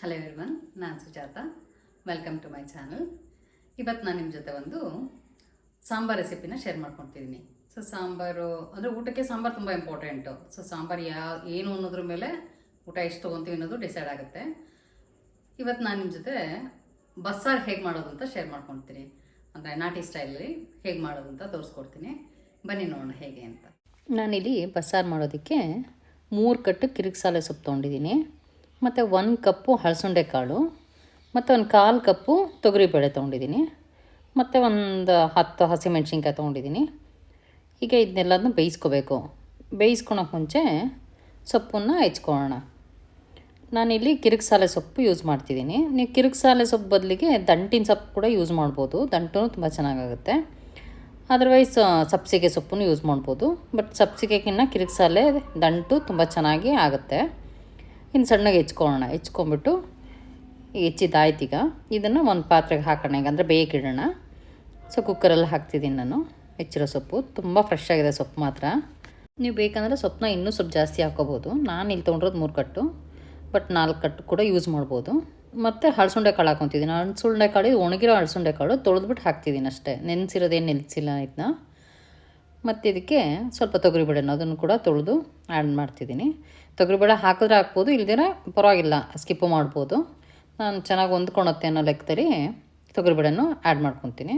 Hello everyone ನಾನು Sujata. Welcome to my channel ಇವತ್ತು ನಾನು ನಿಮ್ಮ ಜೊತೆ ಒಂದು ಸಾಂಬಾರ್ ರೆಸಿಪಿನ ಶೇರ್ ಮಾಡ್ಕೊತಿದ್ದೀನಿ ಸೊ ಸಾಂಬಾರು, ಅಂದರೆ ಊಟಕ್ಕೆ ಸಾಂಬಾರು ತುಂಬ ಇಂಪಾರ್ಟೆಂಟು ಸೊ ಸಾಂಬಾರು ಯಾವ ಏನು ಅನ್ನೋದ್ರ ಮೇಲೆ ಊಟ ಎಷ್ಟು ತೊಗೊತೀವಿ ಅನ್ನೋದು ಡಿಸೈಡ್ ಆಗುತ್ತೆ. ಇವತ್ತು ನಾನು ನಿಮ್ಮ ಜೊತೆ ಬಸ್ಸಾರು ಹೇಗೆ ಮಾಡೋದು ಅಂತ ಶೇರ್ ಮಾಡ್ಕೊತೀನಿ ಅಂದರೆ ನಾಟಿ ಸ್ಟೈಲಲ್ಲಿ ಹೇಗೆ ಮಾಡೋದು ಅಂತ ತೋರಿಸ್ಕೊಡ್ತೀನಿ. ಬನ್ನಿ ನೋಡೋಣ ಹೇಗೆ ಅಂತ. ನಾನಿಲ್ಲಿ ಬಸ್ಸಾರು ಮಾಡೋದಕ್ಕೆ ಮೂರು ಕಟ್ಟು ಕಿರಿಕ್ಸಾಲೆ ಸೊಪ್ಪು ತೊಗೊಂಡಿದ್ದೀನಿ. ಮತ್ತು ಒಂದು ಕಪ್ಪು ಹಳಸುಂಡೆ ಕಾಳು, ಮತ್ತು ಒಂದು ಕಾಲು ಕಪ್ಪು ತೊಗರಿಬೇಳೆ ತೊಗೊಂಡಿದ್ದೀನಿ ಮತ್ತು ಒಂದು ಹತ್ತು ಹಸಿಮೆಣ್ಸಿನ್ಕಾಯಿ ತೊಗೊಂಡಿದ್ದೀನಿ ಈಗ ಇದನ್ನೆಲ್ಲದನ್ನು ಬೇಯಿಸ್ಕೋಬೇಕು. ಬೇಯಿಸ್ಕೊಳಕ್ಕೆ ಮುಂಚೆ ಸೊಪ್ಪನ್ನು ಹೆಚ್ಕೊಳ್ಳೋಣ. ನಾನಿಲ್ಲಿ ಕಿರಿಕ್ಸಾಲೆ ಸೊಪ್ಪು ಯೂಸ್ ಮಾಡ್ತಿದ್ದೀನಿ ನೀವು ಕಿರಿಕ್ಸಾಲೆ ಸೊಪ್ಪು ಬದಲಿಗೆ ದಂಟಿನ ಸೊಪ್ಪು ಕೂಡ ಯೂಸ್ ಮಾಡ್ಬೋದು. ದಂಟು ತುಂಬ ಚೆನ್ನಾಗಾಗುತ್ತೆ. ಅದರ್ವೈಸ್ ಸಬ್ಸಿಗೆ ಸೊಪ್ಪನ್ನು ಯೂಸ್ ಮಾಡ್ಬೋದು. ಬಟ್ ಸಬ್ಸಿಗೆಗಿನ್ನ ಕಿರಿಕ್ಸಾಲೆ ದಂಟು ತುಂಬ ಚೆನ್ನಾಗಿ ಆಗುತ್ತೆ. ಇನ್ನು ಸಣ್ಣಗೆ ಹೆಚ್ಕೊಳ್ಳೋಣ. ಹೆಚ್ಕೊಂಬಿಟ್ಟು ಹೆಚ್ಚಿದಾಯ್ತೀಗ ಇದನ್ನು ಒಂದು ಪಾತ್ರೆಗೆ ಹಾಕೋಣ. ಈಗ ಅಂದರೆ ಬೇಯಕ್ಕಿಡೋಣ ಸೊ ಕುಕ್ಕರಲ್ಲಿ ಹಾಕ್ತಿದ್ದೀನಿ ನಾನು. ಹೆಚ್ಚಿರೋ ಸೊಪ್ಪು. ತುಂಬ ಫ್ರೆಶ್ ಆಗಿದೆ ಸೊಪ್ಪು ಮಾತ್ರ. ನೀವು ಬೇಕಂದರೆ ಸೊಪ್ಪನ್ನ ಇನ್ನೂ ಸ್ವಲ್ಪ ಜಾಸ್ತಿ ಹಾಕೋಬೋದು. ನಾನು ಇಲ್ಲಿ ತೊಗೊಂಡಿರೋದು ಮೂರು ಕಟ್ಟು. ಬಟ್ ನಾಲ್ಕು ಕಟ್ಟು ಕೂಡ ಯೂಸ್ ಮಾಡ್ಬೋದು. ಮತ್ತು ಹಳಸುಂಡೆ ಕಾಳು ಹಾಕೊತಿದ್ದೀನಿ ಹಳಸುಂಡೆ ಕಾಳು ಒಣಗಿರೋ ಹಳಸುಂಡೆ ಕಾಳು ತೊಳೆದ್ಬಿಟ್ಟು ಹಾಕ್ತಿದ್ದೀನಿ ಅಷ್ಟೇ. ನೆನೆಸಿರೋದೇನು ನೆನೆಸಿಲ್ಲ ಇದನ್ನ. ಮತ್ತು ಇದಕ್ಕೆ ಸ್ವಲ್ಪ ತೊಗರಿಬೇಳೆನ ಅದನ್ನು ಕೂಡ ತೊಳೆದು ಆ್ಯಡ್ ಮಾಡ್ತಿದ್ದೀನಿ. ತೊಗರಿಬೇಳೆ ಹಾಕಿದ್ರೆ ಹಾಕ್ಬೋದು ಇಲ್ದಿರ ಪರವಾಗಿಲ್ಲ ಸ್ಕಿಪ್ಪು ಮಾಡ್ಬೋದು. ನಾನು ಚೆನ್ನಾಗಿ ಹೊಂದ್ಕೊಳತ್ತೆ ಅನ್ನೋ ಲೆಕ್ಕದಲ್ಲಿ ತೊಗರಿಬೇಳೆನೂ ಆ್ಯಡ್ ಮಾಡ್ಕೊತೀನಿ.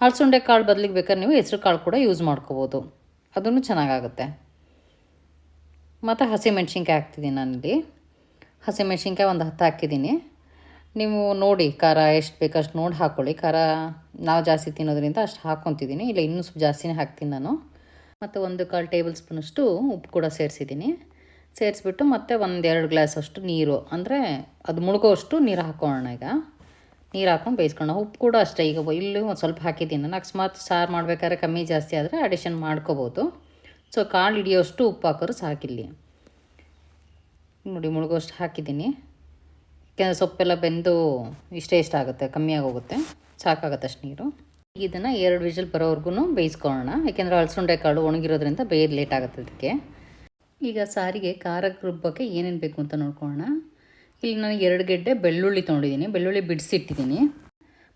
ಅಳಸುಂಡೆ ಕಾಳು ಬದಲಿಗೆ ಬೇಕಾದ್ರೆ ನೀವು ಹೆಸರು ಕಾಳು ಕೂಡ ಯೂಸ್ ಮಾಡ್ಕೋಬೋದು. ಅದನ್ನು ಚೆನ್ನಾಗಾಗುತ್ತೆ. ಮತ್ತು ಹಸಿಮೆಣ್ಸಿನ್ಕಾಯಿ ಹಾಕ್ತಿದ್ದೀನಿ ನಾನಿಲ್ಲಿ. ಹಸಿಮೆಣ್ಸಿನ್ಕಾಯಿ ಒಂದು ಹತ್ತು ಹಾಕಿದ್ದೀನಿ ನೀವು ನೋಡಿ, ಖಾರ ಎಷ್ಟು ಬೇಕು ಅಷ್ಟು ನೋಡಿ ಹಾಕ್ಕೊಳ್ಳಿ ಖಾರ ನಾವು ಜಾಸ್ತಿ ತಿನ್ನೋದ್ರಿಂದ ಅಷ್ಟು ಹಾಕ್ಕೊತಿದ್ದೀನಿ ಇಲ್ಲ, ಇನ್ನೂ ಸ್ವಲ್ಪ ಜಾಸ್ತಿನೇ ಹಾಕ್ತೀನಿ ನಾನು. ಮತ್ತು ಒಂದು ಕಾಲು ಟೇಬಲ್ ಸ್ಪೂನಷ್ಟು ಉಪ್ಪು ಕೂಡ ಸೇರಿಸಿದ್ದೀನಿ ಸೇರಿಸ್ಬಿಟ್ಟು ಮತ್ತೆ ಒಂದು ಎರಡು ಗ್ಲಾಸ್ ಅಷ್ಟು ನೀರು, ಅಂದರೆ ಅದು ಮುಳುಗೋಷ್ಟು ನೀರು ಹಾಕೋಣ ಈಗ. ನೀರು ಹಾಕೊಂಡು ಬೇಯಿಸ್ಕೊಂಡು ಉಪ್ಪು ಕೂಡ ಅಷ್ಟೇ. ಈಗ ಇಲ್ಲಿ ಒಂದು ಸ್ವಲ್ಪ ಹಾಕಿದ್ದೀನಿ. ನಾನು ಅಕಸ್ಮಾತ್ ಸಾರು ಮಾಡಬೇಕಾದ್ರೆ ಕಮ್ಮಿ ಜಾಸ್ತಿ ಆದರೆ ಅಡಿಷನ್ ಮಾಡ್ಕೋಬೋದು. ಸೊ ಕಾಳು ಹಿಡಿಯೋಷ್ಟು ಉಪ್ಪು ಹಾಕೋರು ಸಾಕಿಲ್ಲಿ. ನೋಡಿ ಮುಳುಗೋಷ್ಟು ಹಾಕಿದ್ದೀನಿ. ಯಾಕೆಂದರೆ ಸೊಪ್ಪೆಲ್ಲ ಬೆಂದು ಇಷ್ಟೇ ಇಷ್ಟ ಆಗುತ್ತೆ, ಕಮ್ಮಿ ಆಗೋಗುತ್ತೆ. ಸಾಕಾಗುತ್ತೆ ಅಷ್ಟು ನೀರು. ಈಗ ಇದನ್ನು ಎರಡು ವಿಷಲ್ ಬರೋವರೆಗೂ ಬೇಯಿಸ್ಕೊಳ್ಳೋಣ. ಯಾಕೆಂದರೆ ಅಳಸುಂಡೆ ಕಾಳು ಒಣಗಿರೋದ್ರಿಂದ ಬೇಯ್ದು ಲೇಟ್ ಆಗುತ್ತೆ ಅದಕ್ಕೆ. ಈಗ ಸಾರಿಗೆ ಖಾರಕ್ಕೆ ರುಬ್ಬಕ್ಕೆ ಏನೇನು ಬೇಕು ಅಂತ ನೋಡ್ಕೊಳ್ಳೋಣ. ಇಲ್ಲಿ ನಾನು ಎರಡು ಗೆಡ್ಡೆ ಬೆಳ್ಳುಳ್ಳಿ ತೊಗೊಂಡಿದ್ದೀನಿ. ಬೆಳ್ಳುಳ್ಳಿ ಬಿಡಿಸಿಟ್ಟಿದ್ದೀನಿ.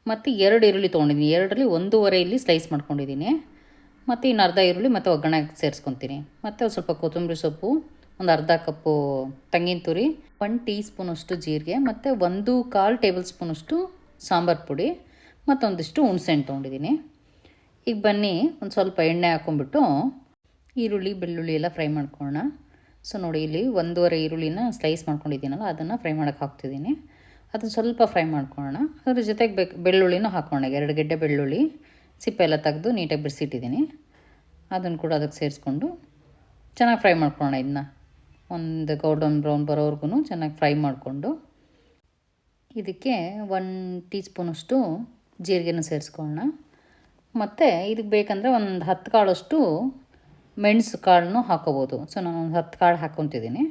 ಮತ್ತು ಎರಡು ಈರುಳ್ಳಿ ತೊಗೊಂಡಿದ್ದೀನಿ. ಎರಡರಲ್ಲಿ ಒಂದೂವರೆ ಇಲ್ಲಿ ಸ್ಲೈಸ್ ಮಾಡ್ಕೊಂಡಿದ್ದೀನಿ. ಮತ್ತು ಇನ್ನು ಅರ್ಧ ಈರುಳ್ಳಿ ಮತ್ತು ಒಗ್ಗರಣೆ ಸೇರಿಸ್ಕೊತೀನಿ. ಮತ್ತು ಸ್ವಲ್ಪ ಕೊತ್ತಂಬರಿ ಸೊಪ್ಪು, ಒಂದು ಅರ್ಧ ಕಪ್ಪು ತೆಂಗಿನ ತುರಿ ಒನ್ ಟೀ ಸ್ಪೂನಷ್ಟು ಜೀರಿಗೆ, ಮತ್ತು ಒಂದು ಕಾಲು ಟೇಬಲ್ ಸ್ಪೂನಷ್ಟು ಸಾಂಬಾರು ಪುಡಿ, ಮತ್ತೊಂದಿಷ್ಟು ಹುಣಸೆಹಣ್ಣು ತೊಗೊಂಡಿದ್ದೀನಿ. ಈಗ ಬನ್ನಿ, ಒಂದು ಸ್ವಲ್ಪ ಎಣ್ಣೆ ಹಾಕ್ಕೊಂಬಿಟ್ಟು ಈರುಳ್ಳಿ, ಬೆಳ್ಳುಳ್ಳಿ ಎಲ್ಲ ಫ್ರೈ ಮಾಡ್ಕೊಳ್ಳೋಣ. ಸೊ ನೋಡಿ ಇಲ್ಲಿ ಒಂದೂವರೆ ಈರುಳ್ಳಿನ ಸ್ಲೈಸ್ ಮಾಡ್ಕೊಂಡಿದ್ದೀನಲ್ಲ, ಅದನ್ನು ಫ್ರೈ ಮಾಡೋಕ್ಕೆ ಹಾಕ್ತಿದ್ದೀನಿ. ಅದನ್ನು ಸ್ವಲ್ಪ ಫ್ರೈ ಮಾಡ್ಕೊಳ್ಳೋಣ. ಅದ್ರ ಜೊತೆಗೆ ಬೆಳ್ಳುಳ್ಳಿನೂ ಹಾಕೋಣ ಎರಡು ಗೆಡ್ಡೆ ಬೆಳ್ಳುಳ್ಳಿ, ಸಿಪ್ಪೆ ಎಲ್ಲ ತೆಗೆದು ನೀಟಾಗಿ ಬಿಡಿಸಿಟ್ಟಿದ್ದೀನಿ ಅದನ್ನು ಕೂಡ ಅದಕ್ಕೆ ಸೇರಿಸ್ಕೊಂಡು ಚೆನ್ನಾಗಿ ಫ್ರೈ ಮಾಡ್ಕೊಳ್ಳೋಣ ಇದನ್ನ. ಒಂದು ಗೋಲ್ಡನ್ ಬ್ರೌನ್ ಬರೋವರೆಗೂ ಚೆನ್ನಾಗಿ ಫ್ರೈ ಮಾಡಿಕೊಂಡು. ಇದಕ್ಕೆ ಒನ್ ಟೀ ಸ್ಪೂನಷ್ಟು ಜೀರಿಗೆನೂ ಸೇರಿಸ್ಕೊಳ್ಳೋಣ. ಮತ್ತು ಇದಕ್ಕೆ ಬೇಕಂದರೆ ಒಂದು ಹತ್ತು ಕಾಳಷ್ಟು ಮೆಣಸು ಕಾಳನ್ನು ಹಾಕೋಬೋದು. ಸೊ ನಾನು ಒಂದು ಹತ್ತು ಕಾಳು ಹಾಕ್ಕೊತಿದ್ದೀನಿ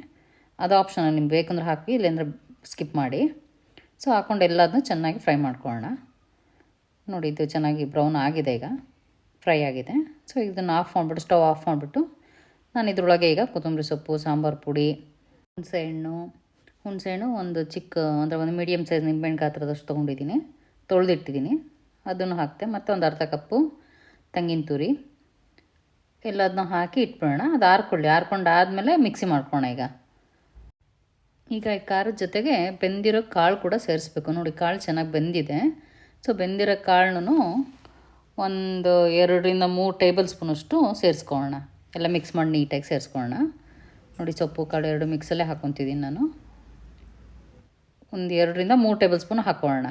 ಅದು ಆಪ್ಷನಲ್ ನಿಮ್ಗೆ ಬೇಕಂದ್ರೆ ಹಾಕಿ, ಇಲ್ಲಾಂದ್ರೆ ಸ್ಕಿಪ್ ಮಾಡಿ. ಸೊ ಹಾಕ್ಕೊಂಡು ಎಲ್ಲದನ್ನೂ ಚೆನ್ನಾಗಿ ಫ್ರೈ ಮಾಡ್ಕೊಳ್ಳೋಣ. ನೋಡಿ, ಇದು ಚೆನ್ನಾಗಿ ಬ್ರೌನ್ ಆಗಿದೆ ಈಗ. ಫ್ರೈ ಆಗಿದೆ. ಸೊ ಇದನ್ನು ಆಫ್ ಮಾಡಿಬಿಟ್ಟು ಸ್ಟವ್ ಆಫ್ ಮಾಡಿಬಿಟ್ಟು, ನಾನು ಇದರೊಳಗೆ ಈಗ ಕೊತ್ತಂಬರಿ ಸೊಪ್ಪು, ಸಾಂಬಾರು ಪುಡಿ ಹುಣಸೆಹಣ್ಣು ಹುಣಸೆಹಣ್ಣು ಒಂದು ಚಿಕ್ಕ, ಅಂದರೆ ಒಂದು ಮೀಡಿಯಮ್ ಸೈಜ್ ನಿಂಬೆಹಣ್ಣು ಗಾತ್ರದಷ್ಟು ತೊಗೊಂಡಿದ್ದೀನಿ. ತೊಳೆದಿಟ್ಟಿದ್ದೀನಿ. ಅದನ್ನು ಹಾಕ್ತೆ. ಮತ್ತು ಒಂದು ಅರ್ಧ ಕಪ್ಪು ತೆಂಗಿನ ತುರಿ. ಎಲ್ಲದನ್ನ ಹಾಕಿ ಇಟ್ಬಿಡೋಣ. ಅದು ಹಾರ್ಕೊಳ್ಳಿ ಹಾರ್ಕೊಂಡು ಆದಮೇಲೆ ಮಿಕ್ಸಿ ಮಾಡ್ಕೋಣ ಈಗ. ಈಗ ಈ ಖಾರದ ಜೊತೆಗೆ ಬೆಂದಿರೋ ಕಾಳು ಕೂಡ ಸೇರಿಸ್ಬೇಕು. ನೋಡಿ, ಕಾಳು ಚೆನ್ನಾಗಿ ಬೆಂದಿದೆ. ಸೊ, ಬೆಂದಿರೋ ಕಾಳನ್ನು ಒಂದು ಎರಡರಿಂದ ಮೂರು ಟೇಬಲ್ ಸ್ಪೂನಷ್ಟು ಸೇರಿಸ್ಕೊಳ್ಳೋಣ ಎಲ್ಲ ಮಿಕ್ಸ್ ಮಾಡಿ ನೀಟಾಗಿ ಸೇರಿಸ್ಕೊಳ್ಳೋಣ ನೋಡಿ, ಸೊಪ್ಪು, ಕಾಳು ಎರಡು ಮಿಕ್ಸಲ್ಲೇ ಹಾಕೊತಿದ್ದೀನಿ ನಾನು. ಒಂದು ಎರಡರಿಂದ ಮೂರು ಟೇಬಲ್ ಸ್ಪೂನ್ ಹಾಕೊಳ್ಳೋಣ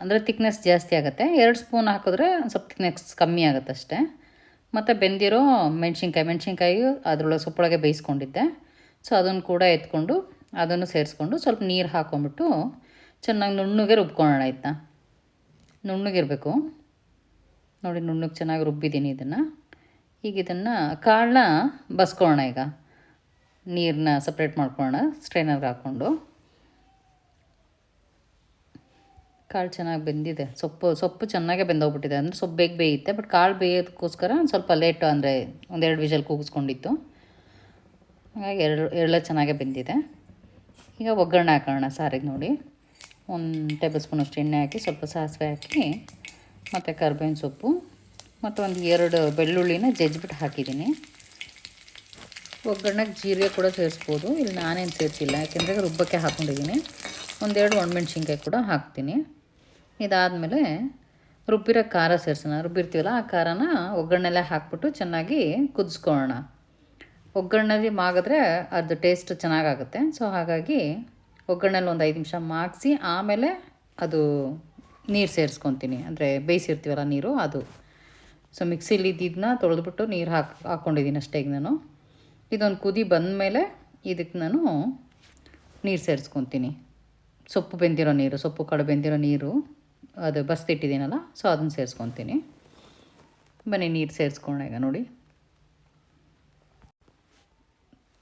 ಅಂದರೆ ತಿಕ್ನೆಸ್ ಜಾಸ್ತಿ ಆಗುತ್ತೆ. ಎರಡು ಸ್ಪೂನ್ ಹಾಕಿದ್ರೆ ಸ್ವಲ್ಪ ತಿಕ್ನೆಸ್ ಕಮ್ಮಿ ಆಗುತ್ತೆ ಅಷ್ಟೇ ಮತ್ತು ಬೆಂದಿರೋ ಮೆಣಸಿನ್ಕಾಯಿ ಮೆಣಸಿನ್ಕಾಯಿ ಅದರೊಳಗೆ ಸೊಪ್ಪೊಳಗೆ ಬೇಯಿಸ್ಕೊಂಡಿದ್ದೆ. ಸೊ ಅದನ್ನು ಕೂಡ ಎತ್ಕೊಂಡು ಅದನ್ನು ಸೇರಿಸ್ಕೊಂಡು ಸ್ವಲ್ಪ ನೀರು ಹಾಕ್ಕೊಂಬಿಟ್ಟು ಚೆನ್ನಾಗಿ ನುಣ್ಣಗೆ ರುಬ್ಕೊಳ್ಳೋಣ ಇದನ್ನ ನುಣ್ಣಗಿರಬೇಕು. ನೋಡಿ, ನುಣ್ಣಗೆ ಚೆನ್ನಾಗಿ ರುಬ್ಬಿದ್ದೀನಿ ಇದನ್ನು. ಈಗ ಇದನ್ನು ಕಾಳನ್ನ ಬಸ್ಕೊಳ್ಳೋಣ ಈಗ. ನೀರನ್ನ ಸಪ್ರೇಟ್ ಮಾಡ್ಕೊಳ್ಳೋಣ ಸ್ಟ್ರೈನರ್ಗೆ ಹಾಕ್ಕೊಂಡು. ಕಾಳು ಚೆನ್ನಾಗಿ ಬೆಂದಿದೆ. ಸೊಪ್ಪು ಸೊಪ್ಪು ಚೆನ್ನಾಗೆ ಬೆಂದೋಗ್ಬಿಟ್ಟಿದೆ. ಅಂದರೆ ಸೊಪ್ಪು ಬೇಗ ಬೇಯುತ್ತೆ ಬಟ್ ಕಾಳು ಬೇಯೋದಕ್ಕೋಸ್ಕರ ಒಂದು ಸ್ವಲ್ಪ ಲೇಟು ಅಂದರೆ ಒಂದೆರಡು ವಿಷಲ್ ಕೂಗಿಸ್ಕೊಂಡಿತ್ತು. ಹಾಗಾಗಿ ಎರಡು ಎರಡೇ ಚೆನ್ನಾಗೆ ಬೆಂದಿದೆ. ಈಗ ಒಗ್ಗರಣೆ ಹಾಕೋಣ ಸಾರಿಗೆ ನೋಡಿ. ಒಂದು ಟೇಬಲ್ ಸ್ಪೂನಷ್ಟು ಎಣ್ಣೆ ಹಾಕಿ ಸ್ವಲ್ಪ ಸಾಸಿವೆ ಹಾಕಿ, ಮತ್ತು ಕರ್ಬೇವಿನ ಸೊಪ್ಪು, ಮತ್ತು ಒಂದು ಎರಡು ಬೆಳ್ಳುಳ್ಳಿನ ಜಜ್ಜಿಬಿಟ್ಟು ಹಾಕಿದ್ದೀನಿ. ಒಗ್ಗರಣೆಗೆ ಜೀರಿಗೆ ಕೂಡ ಸೇರಿಸ್ಬೋದು. ಇಲ್ಲಿ ನಾನೇನು ಸೇರಿಸಿಲ್ಲ, ಯಾಕೆಂದರೆ ರುಬ್ಬಕ್ಕೆ ಹಾಕ್ಕೊಂಡಿದ್ದೀನಿ ಒಂದೆರಡು ಒಣಮೆಣ್ಸಿನ್ಕಾಯಿ ಕೂಡ ಹಾಕ್ತೀನಿ. ಇದಾದಮೇಲೆ ರುಬ್ಬಿರೋ ಖಾರ ಸೇರಿಸೋಣ. ರುಬ್ಬಿರ್ತೀವಲ್ಲ ಆ ಖಾರನ ಒಗ್ಗರಣೆಲೆ ಹಾಕ್ಬಿಟ್ಟು ಚೆನ್ನಾಗಿ ಕುದಿಸ್ಕೊಳ್ಳೋಣ. ಒಗ್ಗರಣೆಲಿ ಮಾಗಿದ್ರೆ ಅದು ಟೇಸ್ಟ್ ಚೆನ್ನಾಗಾಗುತ್ತೆ. ಸೊ ಹಾಗಾಗಿ ಒಗ್ಗರಣೆಲಿ ಒಂದು ಐದು ನಿಮಿಷ ಮಾಗಿಸಿ ಆಮೇಲೆ ಅದು ನೀರು ಸೇರಿಸ್ಕೊತೀನಿ. ಅಂದರೆ ಬೇಯಿಸಿರ್ತೀವಲ್ಲ ನೀರು ಅದು. ಸೊ ಮಿಕ್ಸಿಲಿ ಇದ್ದಿದ್ದನ್ನ ತೊಳೆದ್ಬಿಟ್ಟು ನೀರು ಹಾಕಿ ಹಾಕ್ಕೊಂಡಿದ್ದೀನಿ ಅಷ್ಟೇ ನಾನು. ಇದೊಂದು ಕುದಿ ಬಂದಮೇಲೆ ಇದಕ್ಕೆ ನಾನು ನೀರು ಸೇರಿಸ್ಕೊತೀನಿ. ಸೊಪ್ಪು ಬೆಂದಿರೋ ನೀರು, ಸೊಪ್ಪು ಕಡು ಬೆಂದಿರೋ ನೀರು. ಅದು ಬಸ್ತಿಟ್ಟಿದ್ದೀನಲ್ಲ ಸೊ ಅದನ್ನು ಸೇರಿಸ್ಕೊತೀನಿ. ಬನ್ನಿ, ನೀರು ಸೇರಿಸ್ಕೊಳ್ಳೋಣ ಈಗ ನೋಡಿ.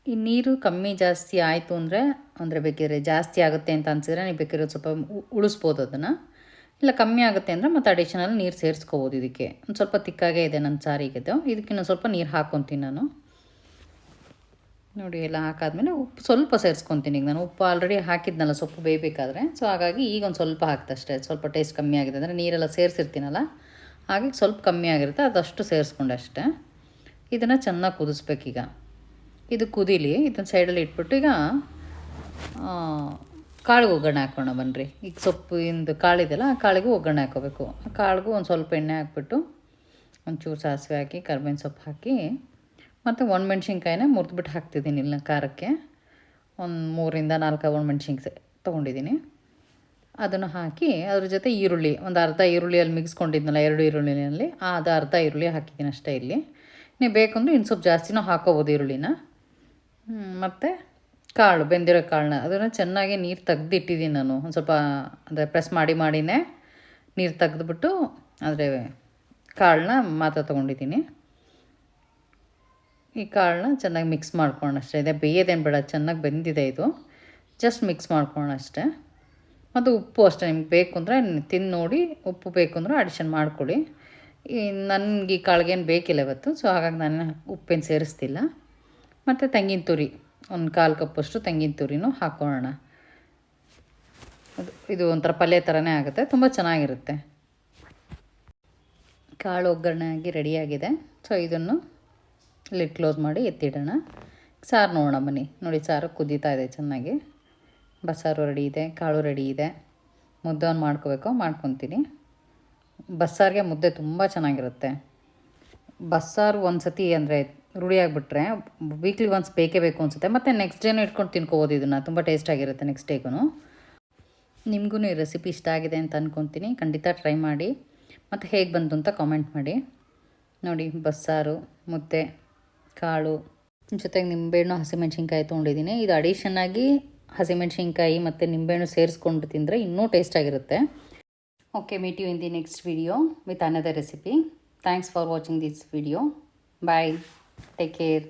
ಈ ನೀರು ಕಮ್ಮಿ ಜಾಸ್ತಿ ಆಯಿತು ಅಂದರೆ ಅಂದರೆ ಬೇಕಿದ್ರೆ ಜಾಸ್ತಿ ಆಗುತ್ತೆ ಅಂತ ಅನ್ಸಿದ್ರೆ ನೀವು ಬೇಕಿರೋದು ಸ್ವಲ್ಪ ಉಳಿಸ್ಬೋದು ಅದನ್ನು. ಇಲ್ಲ ಕಮ್ಮಿ ಆಗುತ್ತೆ ಅಂದರೆ ಮತ್ತೆ ಅಡಿಷನಲ್ ನೀರು ಸೇರಿಸ್ಕೋಬೋದು ಇದಕ್ಕೆ. ಒಂದು ಸ್ವಲ್ಪ ತಿಕ್ಕಾಗೇ ಇದೆ ನನ್ನ ಸಾರಿಗೆದು ಇದಕ್ಕಿನ್ನೊಂದು ಸ್ವಲ್ಪ ನೀರು ಹಾಕೊತೀನಿ ನಾನು. ನೋಡಿ ಎಲ್ಲ ಹಾಕಾದ್ಮೇಲೆ ಉಪ್ಪು ಸ್ವಲ್ಪ ಸೇರಿಸ್ಕೊತೀನಿ ಈಗ ನಾನು. ಉಪ್ಪು ಆಲ್ರೆಡಿ ಹಾಕಿದ್ನಲ್ಲ, ಸೊಪ್ಪು ಬೇಯಬೇಕಾದ್ರೆ. ಸೊ ಹಾಗಾಗಿ ಈಗ ಒಂದು ಸ್ವಲ್ಪ ಹಾಕ್ತಷ್ಟೇ ಸ್ವಲ್ಪ ಟೇಸ್ಟ್ ಕಮ್ಮಿ ಆಗಿದೆ. ಅಂದರೆ ನೀರೆಲ್ಲ ಸೇರಿಸಿರ್ತೀನಲ್ಲ? ಹಾಗಾಗಿ ಸ್ವಲ್ಪ ಕಮ್ಮಿ ಆಗಿರುತ್ತೆ. ಅದಷ್ಟು ಸೇರಿಸ್ಕೊಂಡೆ ಅಷ್ಟೇ. ಇದನ್ನು ಚೆನ್ನಾಗಿ ಕುದಿಸ್ಬೇಕೀಗ. ಇದು ಕುದೀಲಿ ಇದನ್ನು ಸೈಡಲ್ಲಿ ಇಟ್ಬಿಟ್ಟು ಈಗ ಕಾಳಿಗೆ ಒಗ್ಗರಣೆ ಹಾಕೋಣ ಬನ್ನಿರಿ ಈಗ ಸೊಪ್ಪಿಂದು ಕಾಳಿದೆಲ್ಲ ಆ ಕಾಳಿಗೂ ಒಗ್ಗರಣೆ ಹಾಕೋಬೇಕು. ಆ ಕಾಳಿಗೂ ಒಂದು ಸ್ವಲ್ಪ ಎಣ್ಣೆ ಹಾಕ್ಬಿಟ್ಟು, ಒಂಚೂರು ಸಾಸಿವೆ ಹಾಕಿ, ಕರ್ಬೇವಿನ ಸೊಪ್ಪು ಹಾಕಿ ಮತ್ತು ಒಣಮೆಣ್ಸಿನ್ಕಾಯಿನ ಮುರಿದ್ಬಿಟ್ಟು ಹಾಕ್ತಿದ್ದೀನಿ ಇಲ್ಲ ಖಾರಕ್ಕೆ. ಒಂದು ಮೂರಿಂದ ನಾಲ್ಕು ಒಣಮೆಣ್ಸಿನ್ಕಾಯಿ ತೊಗೊಂಡಿದ್ದೀನಿ. ಅದನ್ನು ಹಾಕಿ ಅದ್ರ ಜೊತೆ ಈರುಳ್ಳಿ, ಒಂದು ಅರ್ಧ ಈರುಳ್ಳಿಯಲ್ಲಿ ಮಿಕ್ಸ್ಕೊಂಡಿದ್ನಲ್ಲ ಎರಡು ಈರುಳ್ಳಿನಲ್ಲಿ ಅದು ಅರ್ಧ ಈರುಳ್ಳಿ ಹಾಕಿದ್ದೀನಿ ಅಷ್ಟೇ ಇಲ್ಲಿ. ನೀವು ಬೇಕಂದ್ರೆ ಇನ್ನು ಸ್ವಲ್ಪ ಜಾಸ್ತಿನೂ ಹಾಕೋಬೋದು ಈರುಳ್ಳಿನ. ಮತ್ತು ಕಾಳು, ಬೆಂದಿರೋ ಕಾಳನ್ನ ಅದನ್ನು ಚೆನ್ನಾಗಿ ನೀರು ತೆಗ್ದಿಟ್ಟಿದ್ದೀನಿ ನಾನು. ಒಂದು ಸ್ವಲ್ಪ, ಅಂದರೆ ಪ್ರೆಸ್ ಮಾಡಿ ಮಾಡಿನೇ ನೀರು ತೆಗೆದ್ಬಿಟ್ಟು ಅಂದರೆ ಕಾಳನ್ನ ಮಾತ್ರ ತೊಗೊಂಡಿದ್ದೀನಿ. ಈ ಕಾಳನ್ನ ಚೆನ್ನಾಗಿ ಮಿಕ್ಸ್ ಮಾಡ್ಕೊಳ್ಳೋಣ ಅಷ್ಟೇ. ಇದೆ, ಬೇಯೋದೇನು ಬೇಡ, ಚೆನ್ನಾಗಿ ಬೆಂದಿದೆ ಇದು. ಜಸ್ಟ್ ಮಿಕ್ಸ್ ಮಾಡ್ಕೊಳ್ಳೋಣ ಅಷ್ಟೇ. ಮತ್ತು ಉಪ್ಪು ಅಷ್ಟೇ, ನಿಮ್ಗೆ ಬೇಕು ಅಂದರೆ ತಿಂದು ನೋಡಿ ಉಪ್ಪು ಬೇಕು ಅಂದರೆ ಅಡಿಷನ್ ಮಾಡ್ಕೊಳ್ಳಿ. ಈ ನನಗೆ ಈ ಕಾಳಿಗೇನು ಬೇಕಿಲ್ಲ ಇವತ್ತು ಸೊ ಹಾಗಾಗಿ ನಾನು ಉಪ್ಪೇನು ಸೇರಿಸ್ತಿಲ್ಲ. ಮತ್ತು ತೆಂಗಿನ ತುರಿ, ಒಂದು ಕಾಲು ಕಪ್ಪಷ್ಟು ತೆಂಗಿನ ತುರಿನೂ ಹಾಕ್ಕೊಳ್ಳೋಣ ಅದು, ಇದು ಒಂಥರ ಪಲ್ಯ ಥರನೇ ಆಗುತ್ತೆ, ತುಂಬ ಚೆನ್ನಾಗಿರುತ್ತೆ. ಕಾಳು ಒಗ್ಗರಣೆ ಆಗಿ ರೆಡಿಯಾಗಿದೆ ಸೊ ಇದನ್ನು ಲಿಡ್ ಕ್ಲೋಸ್ ಮಾಡಿ ಎತ್ತಿಡೋಣ. ಸಾರು ನೋಡೋಣ ಬನ್ನಿ. ನೋಡಿ, ಸಾರು ಕುದೀತಾ ಇದೆ ಚೆನ್ನಾಗಿ. ಬಸ್ಸಾರು ರೆಡಿ ಇದೆ, ಕಾಳು ರೆಡಿ ಇದೆ. ಮುದ್ದೆ ಒಂದು ಮಾಡ್ಕೋಬೇಕು, ಮಾಡ್ಕೊತೀನಿ. ಬಸ್ಸಾರಿಗೆ ಮುದ್ದೆ ತುಂಬ ಚೆನ್ನಾಗಿರುತ್ತೆ. ಬಸ್ಸಾರು ಒಂದು ಸತಿ ಅಂದರೆ ರೂಢಿಯಾಗಿಬಿಟ್ರೆ ವೀಕ್ಲಿ ಒನ್ಸ್ ಬೇಕೇ ಬೇಕು ಅನಿಸುತ್ತೆ. ಮತ್ತು ನೆಕ್ಸ್ಟ್ ಡೇನೂ ಇಟ್ಕೊಂಡು ತಿನ್ಕೋಬೋದು ಇದನ್ನು. ತುಂಬ ಟೇಸ್ಟಾಗಿರುತ್ತೆ ನೆಕ್ಸ್ಟ್ ಡೇಗೂ ನಿಮಗೂ ಈ ರೆಸಿಪಿ ಇಷ್ಟ ಆಗಿದೆ ಅಂತ ಅಂದ್ಕೊತೀನಿ ಖಂಡಿತ ಟ್ರೈ ಮಾಡಿ. ಮತ್ತು ಹೇಗೆ ಬಂತು ಅಂತ ಕಾಮೆಂಟ್ ಮಾಡಿ. ನೋಡಿ, ಬಸ್ಸಾರು, ಮುದ್ದೆ. ಕಾಳು, ಜೊತೆಗೆ ನಿಂಬೆಹಣ್ಣು ಹಸಿಮೆಣ್ಸಿನ್ಕಾಯಿ ತೊಗೊಂಡಿದ್ದೀನಿ. ಇದು ಅಡಿಷನ್ ಆಗಿ ಹಸಿಮೆಣ್ಸಿನ್ಕಾಯಿ ಮತ್ತು ನಿಂಬೆಹಣ್ಣು ಸೇರಿಸ್ಕೊಂಡು ತಿಂದರೆ ಇನ್ನೂ ಟೇಸ್ಟಾಗಿರುತ್ತೆ okay meet you in the next video with another recipe thanks for watching this video bye take care